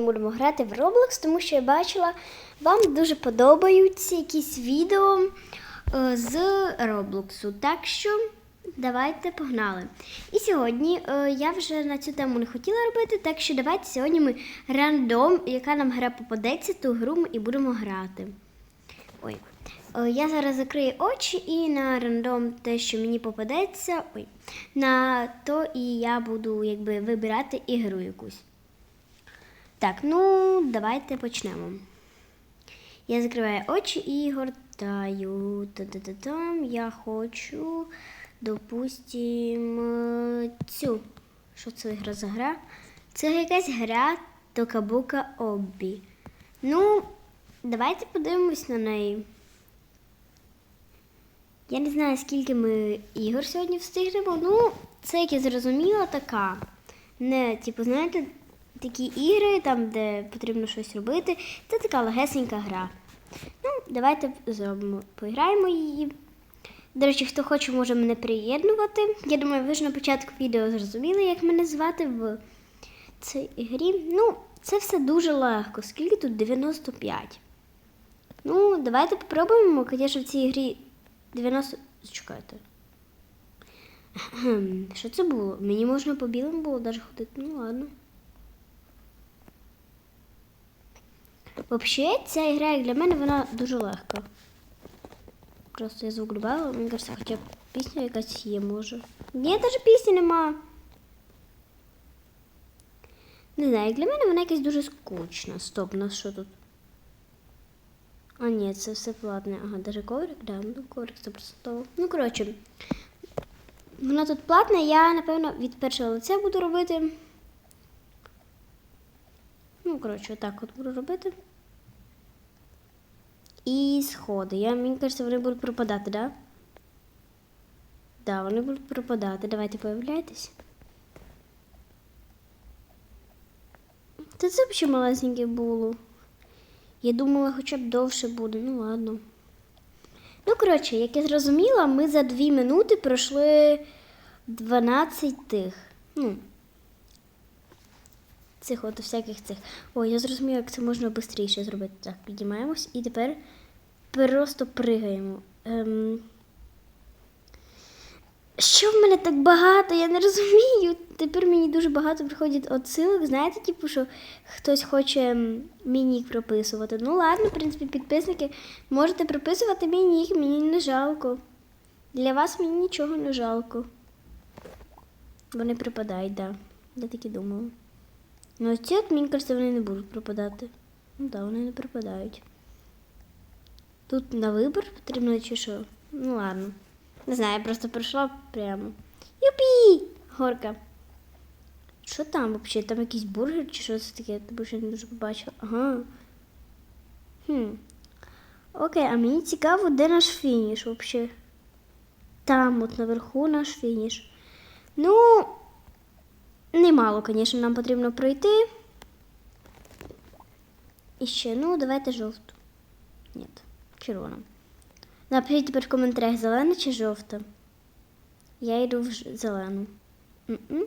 Будемо грати в Roblox, тому що я бачила, вам дуже подобаються якісь відео е, з Roblox. Так що давайте погнали. І сьогодні е, я вже на цю тему не хотіла робити, так що давайте сьогодні ми рандом, яка нам гра попадеться, ту гру ми і будемо грати. Ой. Е, Я зараз закрию очі і на рандом те, що мені попадеться, ой, на то і я буду якби вибирати ігру якусь. Так, ну давайте почнемо. Я закриваю очі і гортаю. Та-та-та-там. Я хочу, допустим, цю. Що це гра за гра? Це якась гра Токабука Оббі. Ну, давайте подивимось на неї. Я не знаю, скільки ми ігор сьогодні встигнемо. Ну, це, як я зрозуміла, така. Не, типу, знаєте, такі ігри, там, де потрібно щось робити. Це така легесенька гра. Ну, давайте зробимо, поіграємо її. До речі, хто хоче, може мене приєднувати. Я думаю, ви ж на початку відео зрозуміли, як мене звати в цій грі. Ну, це все дуже легко. Скільки тут 95. Ну, давайте попробуємо, звісно, в цій грі 90. Чекайте. Кхем, Що це було? Мені можна по білим було навіть ходити. Ну ладно. Взагалі, ця ігра, як для мене, вона дуже легка. Просто я звук добавила, мені кажется, хоча б пісня якась є, може. Ні, навіть пісні нема. Не знаю, як для мене вона якась дуже скучна. Стоп, на що тут? А, ні, це все платне. Ага, даже коврик, да, ну коврик 100%. Ну, коротше, вона тут платна, я, напевно, від першого лиця буду робити. Коротше, отак от буду робити. І сходи. Я, мені кажеться, вони будуть пропадати, да? Да, вони будуть пропадати. Давайте появляйтесь. Та це взагалі малесеньке було. Я думала, хоча б довше буде. Ну ладно. Ну, коротше, як я зрозуміла, ми за 2 минути пройшли 12 тих. Ну, цих от всяких цих. Ой, я зрозуміла, як це можна швидше зробити. Так, підіймаємось і тепер просто пригаємо. Ем... Що в мене так багато? Я не розумію. Тепер мені дуже багато приходить отсилок. Знаєте, типу, що хтось хоче м, мій нік прописувати. Ну ладно, в принципі, підписники, можете прописувати мій мені не жалко. Для вас мені нічого не жалко. Вони припадають, так. Да. Я так і думала. Ну, ці от, мені кажеться, вони не будуть пропадати. Ну так, вони не пропадають. Тут на вибір потрібно чи що? Ну ладно. Не знаю, я просто пройшла прямо. Юпі! Горка. Що там взагалі? Там якийсь бургер чи що це таке? Я тебе ще не дуже побачила. Ага. Хм. Окей, а мені цікаво, де наш фініш взагалі. Там, от наверху наш фініш. Ну, немало, звісно, нам потрібно пройти. І ще, ну, давайте жовту. Ні, червону. Напишіть тепер в коментарях, зелена чи жовта. Я йду в зелену. М-м.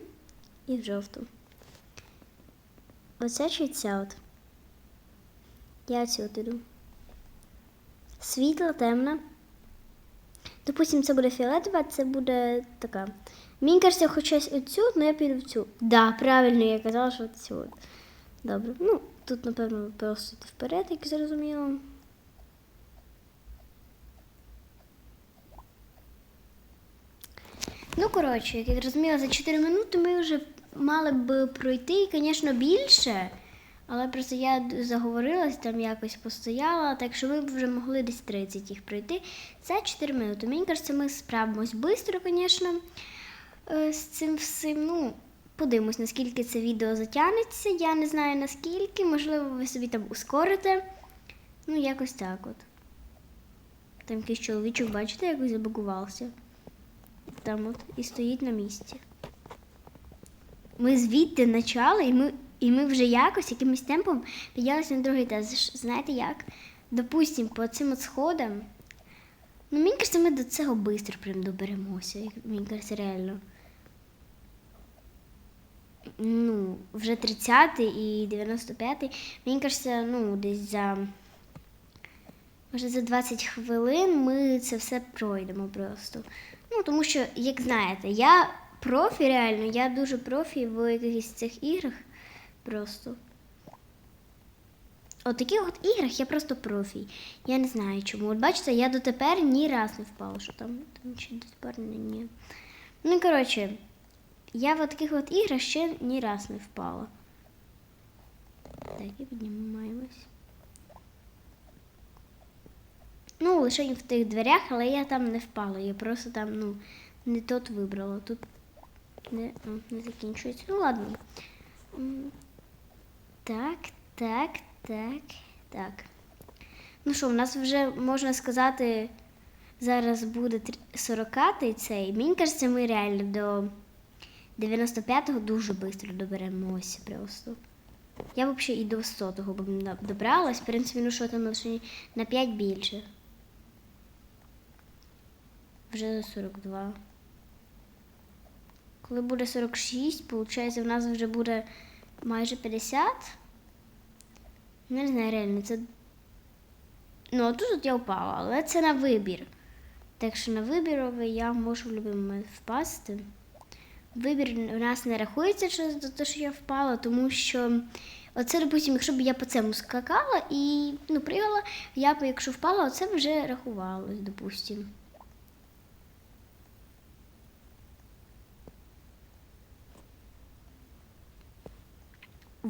І в жовту. Оце чи ця от. Я цю от іду. Світла, темна. Допустим, це буде фіолетова, це буде така. Мені кажеться, хоча оцю, але я піду в цю. Да, правильно, я казала, що цю. Добре. Ну, тут, напевно, просто вперед, як зрозуміло. Ну, коротше, як я зрозуміла, за 4 минути ми вже мали б пройти, і, звісно, більше. Але просто я заговорилась, там якось постояла, так що ми вже могли десь 30 їх пройти. Це 4 минути. Мені кажеться, ми справимось швидко, звісно, е, з цим всім. Ну, подивимось, наскільки це відео затягнеться. Я не знаю наскільки, можливо, ви собі там ускорите. Ну, якось так от. Там якийсь чоловічок, бачите, якось забагувався. Там от і стоїть на місці. Ми звідти почали, і ми, і ми вже якось якимось темпом піднялися на другий етаж. Знаєте як? Допустим, по цим сходам. Ну, мені кажеться, ми до цього швидко прям доберемося. Мені кажеться, реально. ну, вже 30 і 95. Мені кажеться, ну, десь за. Може, за 20 хвилин ми це все пройдемо просто. Ну, тому що, як знаєте, я профі реально, я дуже профі в якихось цих іграх. Просто. От таких от іграх я просто профі. Я не знаю чому. От бачите, я дотепер ні раз не впала, що там, там ще дотепер не ні. Ну, коротше, я в таких от іграх ще ні раз не впала. Так, і піднімаємось. Ну, лише в тих дверях, але я там не впала. Я просто там, ну, не тот вибрала. Тут не, ну, не закінчується. Ну, ладно. Так, так, так, так. Ну що, у нас вже можна сказати, зараз буде 40-й цей. Мені кажеться, ми реально до 95-го дуже швидко доберемося просто. Я взагалі і до 100-го б добралась. В принципі, ну що там на 5 більше. Вже 42. Коли буде 46, виходить, в нас вже буде майже 50. Не знаю, реально, це. Ну, тут от я впала, але це на вибір. Так що на вибіровий я можу в будь-який момент впасти. Вибір у нас не рахується через те, що я впала, тому що оце, допустимо, якщо б я по цьому скакала і ну, пригала, я б, якщо впала, оце вже рахувалось, допустимо.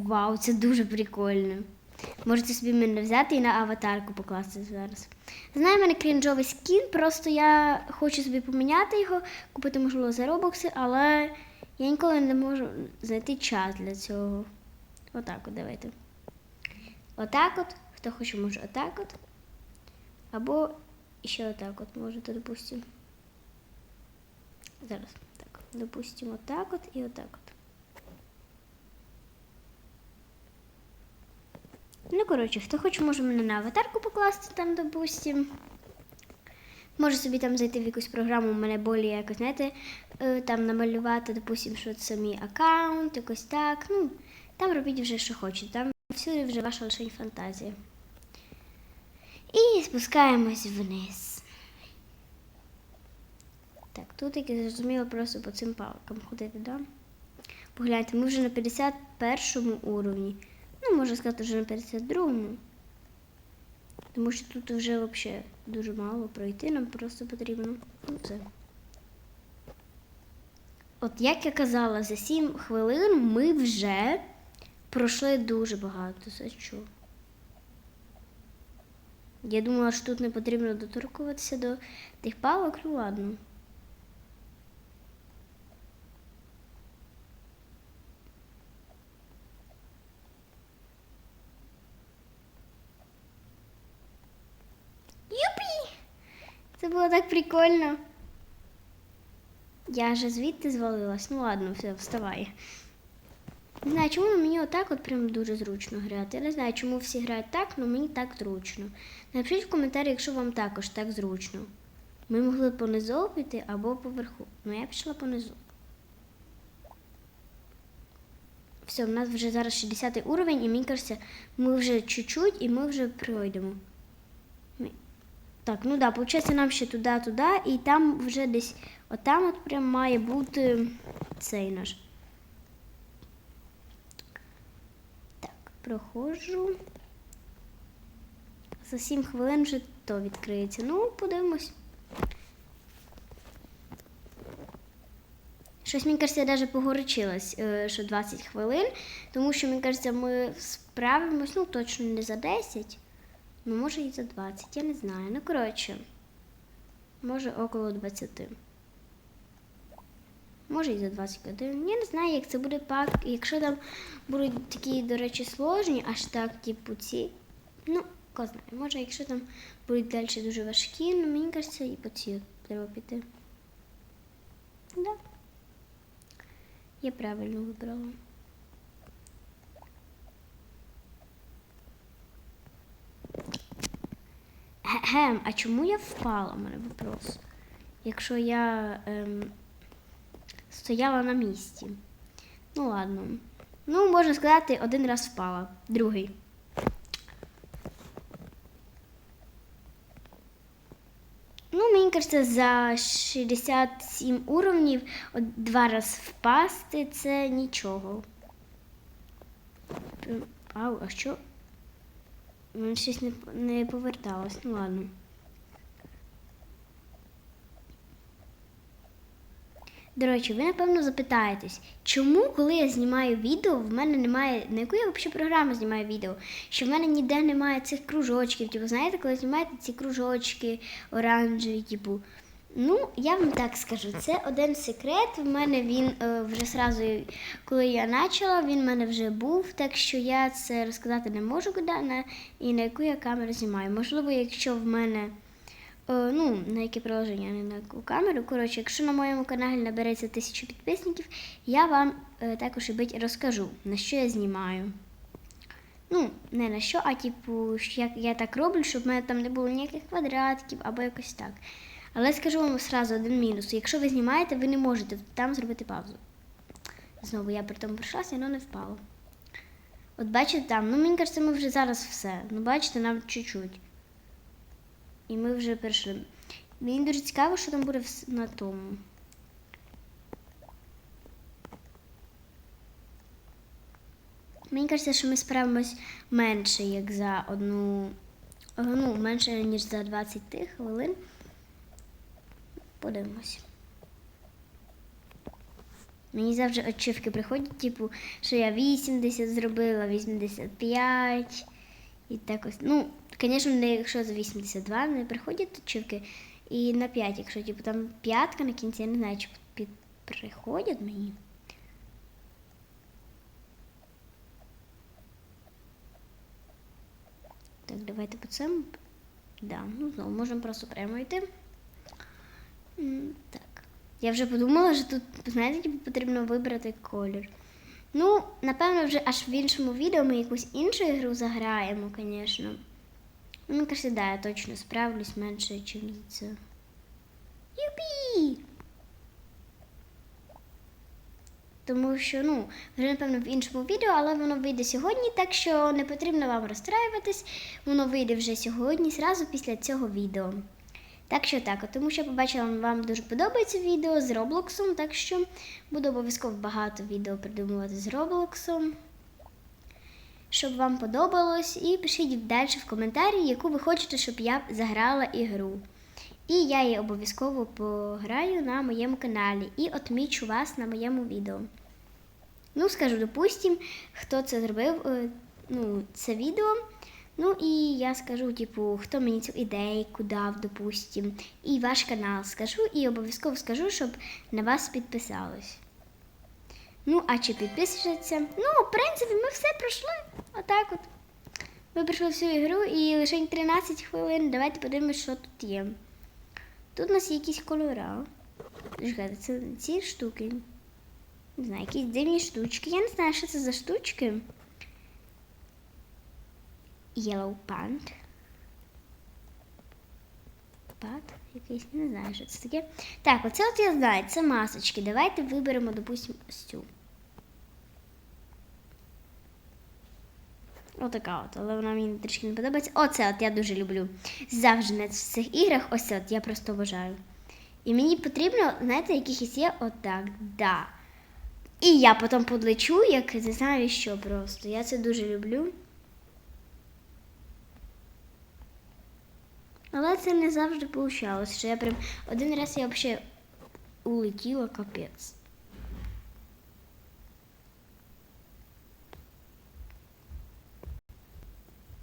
Вау, це дуже прикольно. Можете собі мене взяти і на аватарку покласти зараз. Знаю, в мене крінжовий скін, просто я хочу собі поміняти його, купити, можливо, за робокси, але я ніколи не можу знайти час для цього. Отак от давайте. Отак от. Хто хоче, може отак от. Або ще отак от можете, допустимо. Зараз. Так, допустимо, отак от і отак от. Ну, коротше, хто хоче, може мене на аватарку покласти там, допустим. Може собі там зайти в якусь програму, у мене болі якось, знаєте, е, там намалювати, допустим, що це мій аккаунт, якось так. Ну, там робіть вже, що хочете. Там всюди вже ваша лише фантазія. І спускаємось вниз. Так, тут, як я зрозуміла, просто по цим палкам ходити, да? Погляньте, ми вже на 51 уровні. Можна сказати, вже на 52-му. Тому що тут вже взагалі дуже мало пройти, нам просто потрібно. Ну, все. От як я казала, за 7 хвилин ми вже пройшли дуже багато. Що? Я думала, що тут не потрібно доторкуватися до тих палок, ну ладно. Юпі! Це було так прикольно. Я же звідти звалилась. Ну ладно, все, вставай. Не знаю, чому мені отак от прям дуже зручно грати. Я не знаю, чому всі грають так, але мені так зручно. Напишіть в коментарі, якщо вам також так зручно. Ми могли понизу піти або поверху. Ну я пішла понизу. Все, у нас вже зараз 60 уровень, і мені кажеться, ми вже чуть-чуть і ми вже пройдемо. Так, ну да, виходить, нам ще туди, туди, і там вже десь, отам от прям має бути цей наш. Так, проходжу. За 7 хвилин вже то відкриється. Ну, подивимось. Щось, мені кажеться, я навіть погорячилась, е, що 20 хвилин, тому що, мені кажеться, ми справимось, ну, точно не за 10, ну, може і за 20, я не знаю. Ну, коротше, може около 20. Може і за 21. Я не знаю, як це буде пак. Якщо там будуть такі, до речі, сложні, аж так, типу ці. Ну, хто знає. Може, якщо там будуть далі дуже важкі, ну мені кажеться, і по ці треба піти. Да. Я правильно вибрала. Гем, а чому я впала? У мене вопрос. Якщо я ем, стояла на місці. Ну ладно. Ну, можна сказати, один раз впала. Другий. Ну, мені кажеться, за 67 уровнів два рази впасти це нічого. Ау, а що? Мені щось не, не поверталось. Ну ладно. До речі, ви напевно запитаєтесь, чому, коли я знімаю відео, в мене немає, на яку я взагалі програму знімаю відео, що в мене ніде немає цих кружочків. Типу, знаєте, коли знімаєте ці кружочки оранжеві, типу. Ну, я вам так скажу, це один секрет. В мене він е, вже сразу, коли я почала, він в мене вже був, так що я це розказати не можу, куди і на яку я камеру знімаю. Можливо, якщо в мене. Е, ну, на яке приложення, не на яку камеру. Коротше, якщо на моєму каналі набереться тисячу підписників, я вам е, також і бить розкажу, на що я знімаю. Ну, не на що, а типу, як я так роблю, щоб в мене там не було ніяких квадратиків або якось так. Але скажу вам одразу один мінус. Якщо ви знімаєте, ви не можете там зробити паузу. Знову я при тому прийшлася, але не впала. От бачите там, ну мені кажеться, ми вже зараз все. Ну, бачите, нам чуть-чуть. І ми вже перейшли. Мені дуже цікаво, що там буде на тому. Мені кажеться, що ми справимось менше, як за одну. Ну, менше, ніж за 20 тих хвилин. Подивимось. Мені завжди очівки приходять, типу, що я 80 зробила, 85. І так ось. Ну, звісно, якщо за 82 не приходять очівки. І на 5, якщо типу, там п'ятка на кінці, я не знаю, чи під приходять мені. Так, давайте по цьому. Да, ну знову можемо просто прямо йти. Так. Я вже подумала, що тут, знаєте, типу, потрібно вибрати колір. Ну, напевно, вже аж в іншому відео ми якусь іншу ігру заграємо, звісно. Ну, кажеться, да, я точно справлюсь менше, ніж це. Юпі! Тому що, ну, вже, напевно, в іншому відео, але воно вийде сьогодні, так що не потрібно вам розстраюватись. Воно вийде вже сьогодні, зразу після цього відео. Так що так, тому що побачила, вам дуже подобається відео з Роблоксом, так що буду обов'язково багато відео придумувати з Роблоксом. Щоб вам подобалось, і пишіть далі в коментарі, яку ви хочете, щоб я заграла ігру. І я її обов'язково пограю на моєму каналі і отмічу вас на моєму відео. Ну, скажу, допустим, хто це зробив, е, ну, це відео. Ну і я скажу, типу, хто мені цю ідейку дав, допустим, і ваш канал скажу, і обов'язково скажу, щоб на вас підписались. Ну, а чи підписуються? Ну, в принципі, ми все пройшли. Отак от. Ми пройшли всю ігру і лише 13 хвилин. Давайте подивимось, що тут є. Тут у нас є якісь. Чекайте, це ці штуки. Не знаю, якісь дивні штучки. Я не знаю, що це за штучки. Yellow Pant. Пат якийсь, не знаю, що це таке. Так, оце от я знаю, це масочки. Давайте виберемо, допустимо, ось цю. Отака от, але вона мені трішки не подобається. Оце от я дуже люблю. Завжди на цих іграх ось от я просто обожаю. І мені потрібно, знаєте, якихось є отак, да. І я потім подлечу, як не знаю що просто. Я це дуже люблю. Але це не завжди вийшло, що я прям один раз я взагалі улетіла капець.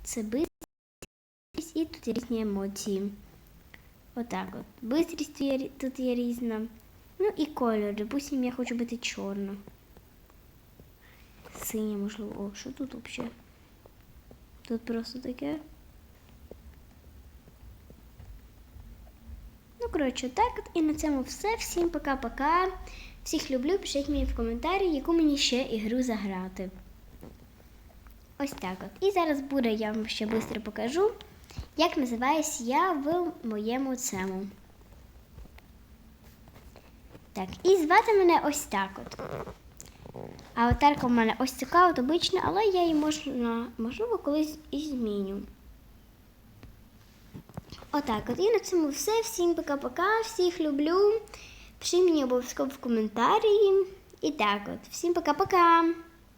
Це бистрість і тут різні емоції. Отак от. Бистрість тут є різна. Ну і кольор. Допустим, я хочу бути чорна. Синя, можливо. О, що тут взагалі? Тут просто таке. Коротше, так. І на цьому все. Всім пока-пока. Всіх люблю. Пишіть мені в коментарі, яку мені ще ігру заграти. Ось так от. І зараз буде, я вам ще швидко покажу, як називаюсь я в моєму цьому. Так, і звати мене ось так от. Аватарка в мене ось така от обична, але я її можна, можливо, колись і зміню. Отак, от і на цьому все. Всім пока-пока, всіх люблю. Пишіть мені обов'язково в коментарі. І так от, всім пока-пока.